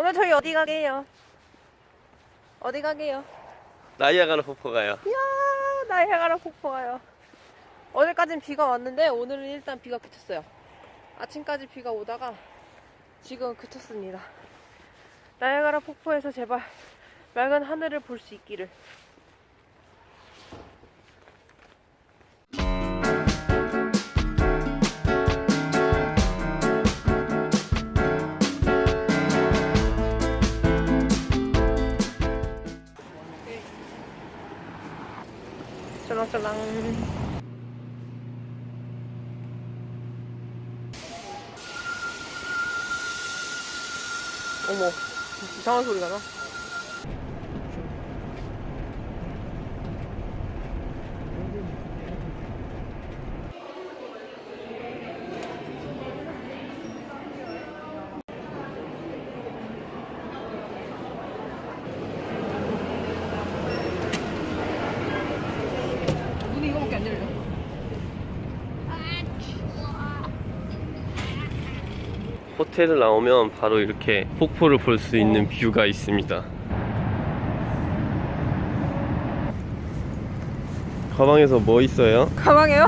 오늘 저희 어디 가게요? 어디 가게요? 나이아가라 폭포 가요. 이야, 나이아가라 폭포 가요. 어제까진 비가 왔는데 오늘은 일단 비가 그쳤어요. 아침까지 비가 오다가 지금 그쳤습니다. 나이아가라 폭포에서 제발 맑은 하늘을 볼 수 있기를. 쫄랑쫄랑. 어머, 이상한 소리가 나. 눈이 이거밖에 안 열려. 호텔을 나오면 바로 이렇게 폭포를 볼 수 있는 뷰가 있습니다. 가방에서 뭐 있어요? 가방에요?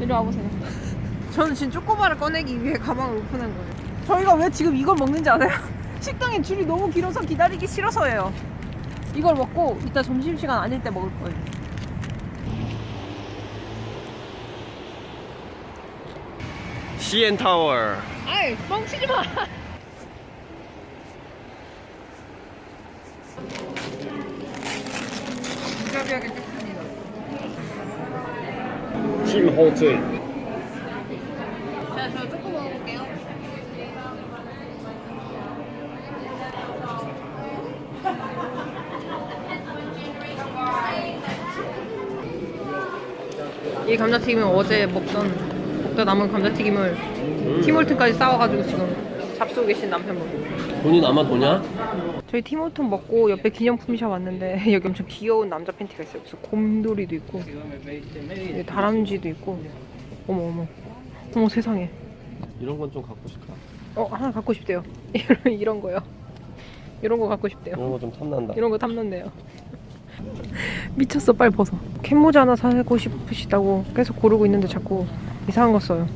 이리 와보세요. 저는 지금 초코바를 꺼내기 위해 가방을 오픈한 거예요. 저희가 왜 지금 이걸 먹는지 아세요? 식당에 줄이 너무 길어서 기다리기 싫어서예요. 이걸 먹고 이따 점심시간 아닐 때 먹을 거예요. CN 타워. 아이, 뻥치지 마! 뜯습니다. 팀. 자, 저 먹어볼게요. 이 감자튀김은 어제 먹던 먹다 남은 감자튀김을 티몰튼까지 싸워가지고 지금 잡수고 계신 남편분. 돈이 남아 도냐? 저희 티몰튼 먹고 옆에 기념품샵 왔는데 여기 엄청 귀여운 남자 팬티가 있어요. 그래서 곰돌이도 있고 여기 다람쥐도 있고 어머 어머 어머 세상에 이런 건 좀 갖고 싶다. 어 하나 갖고 싶대요. 이런 이런 거요. 이런 거 갖고 싶대요. 이런 거 좀 탐난다. 이런 거 탐난대요. 미쳤어 빨리 벗어. 캔모자 하나 사고 싶으시다고 계속 고르고 있는데 자꾸 이상한 거 써요.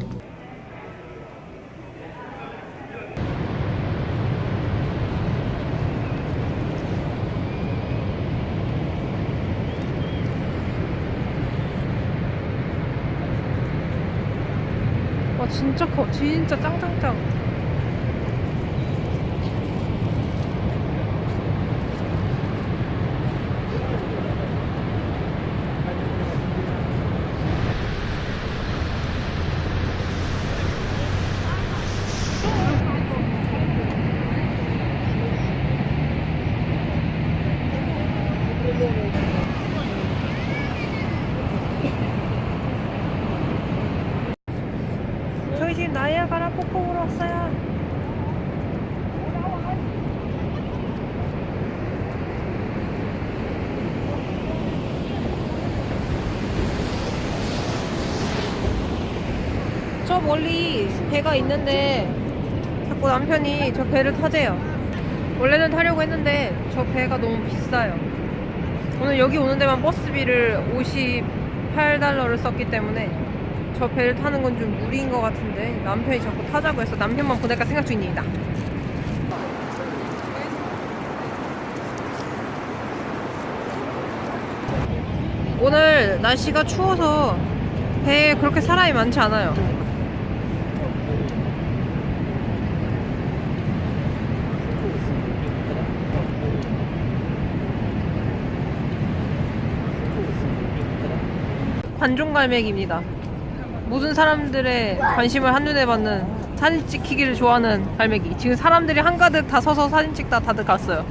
와 진짜 커 진짜 짱짱짱 저희 지금 나이아 가라 폭포 보러 왔어요 저 멀리 배가 있는데 자꾸 남편이 저 배를 타재요. 원래는 타려고 했는데 저 배가 너무 비싸요. 오늘 여기 오는 데만 버스비를 58달러를 썼기 때문에 저 배를 타는 건 좀 무리인 것 같은데 남편이 자꾸 타자고 해서 남편만 보낼까 생각 중입니다. 오늘 날씨가 추워서 배에 그렇게 사람이 많지 않아요. 관종 갈매기입니다. 모든 사람들의 관심을 한눈에 받는 사진 찍히기를 좋아하는 갈매기. 지금 사람들이 한가득 다 서서 사진 찍다 다들 갔어요.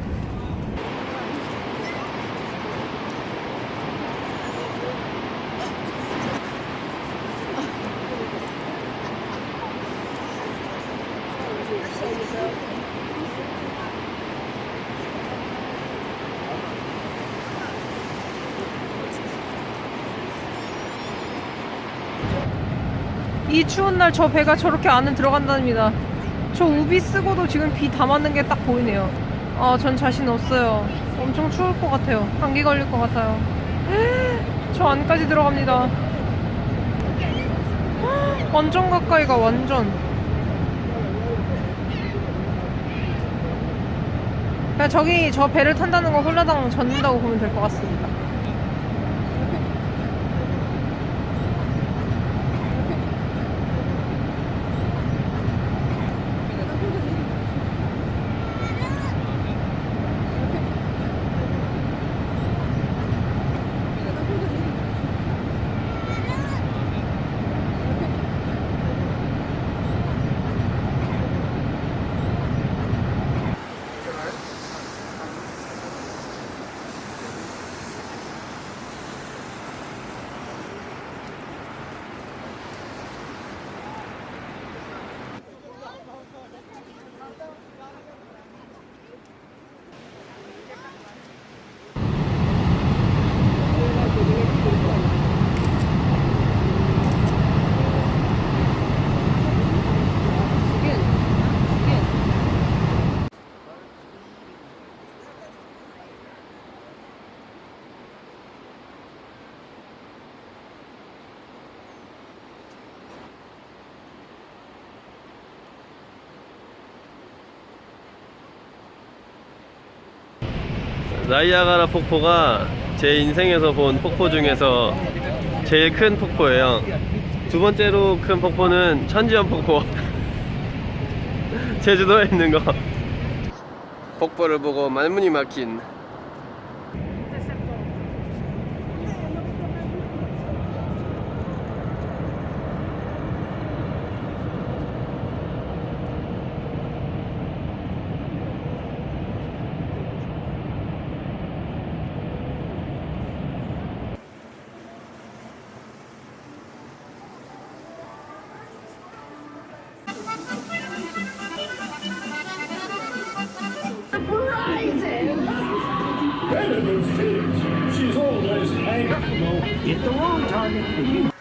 이 추운 날 저 배가 저렇게 안에 들어간답니다. 저 우비 쓰고도 지금 비 다 맞는 게 딱 보이네요. 아, 전 자신 없어요. 엄청 추울 것 같아요. 감기 걸릴 것 같아요. 저 안까지 들어갑니다. 완전 가까이가 완전. 그냥 저기 저 배를 탄다는 거 홀라당 젖는다고 보면 될 것 같습니다. 나이아가라 폭포가 제 인생에서 본 폭포 중에서 제일 큰 폭포예요. 두 번째로 큰 폭포는 천지연 폭포. 제주도에 있는 거. 폭포를 보고 말문이 막힌. уваги.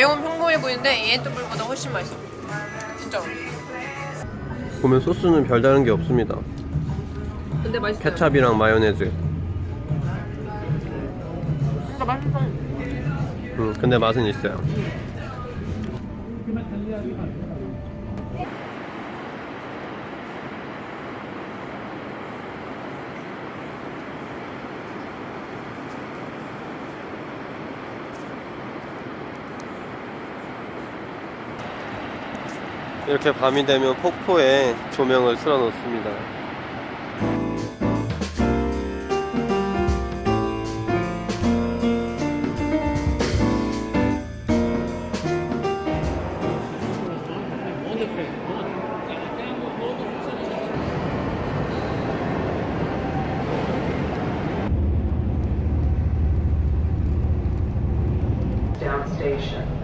내용은 평범해 보이는데 이엔토블보다 훨씬 맛있어. 진짜로. 보면 소스는 별다른 게 없습니다. 근데 맛있어요. 케찹이랑 마요네즈. 진짜 맛있어. 음, 근데 맛은 있어요. 이렇게 밤이 되면 폭포에 조명을 틀어 놓습니다. downstation.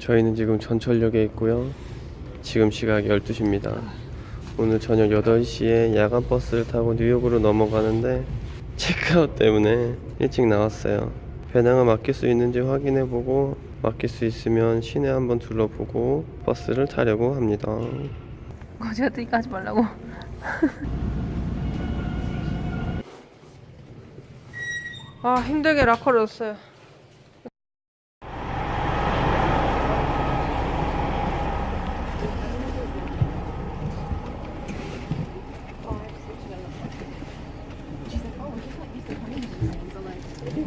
저희는 지금 전철역에 있고요. 지금 시각 12시입니다. 오늘 저녁 8시에 야간 버스를 타고 뉴욕으로 넘어가는데 체크아웃 때문에 일찍 나왔어요. 배낭을 맡길 수 있는지 확인해보고 맡길 수 있으면 시내 한번 둘러보고 버스를 타려고 합니다. 거지 같은 이거 하지 말라고. 아 힘들게 라커를 넣었어요.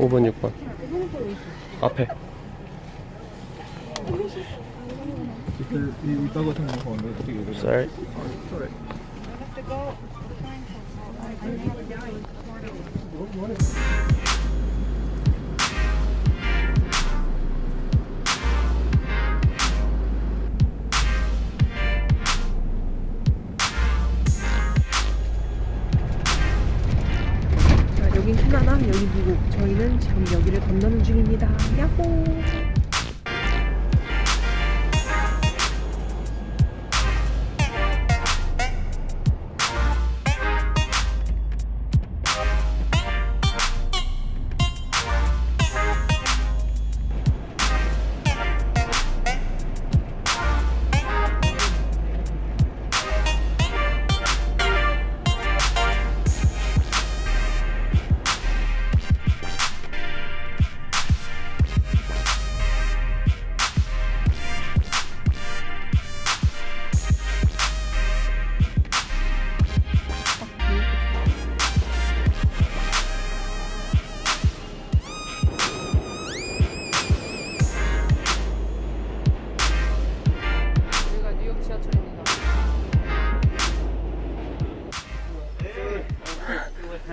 5번, 6번. 앞에. Sorry. 자, 지금 여기를 건너는 중입니다. 야호!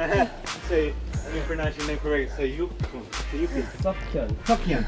say, let me pronounce your name correctly. So, Yukun. So, Yukun. Sopkyun. Sopkyun.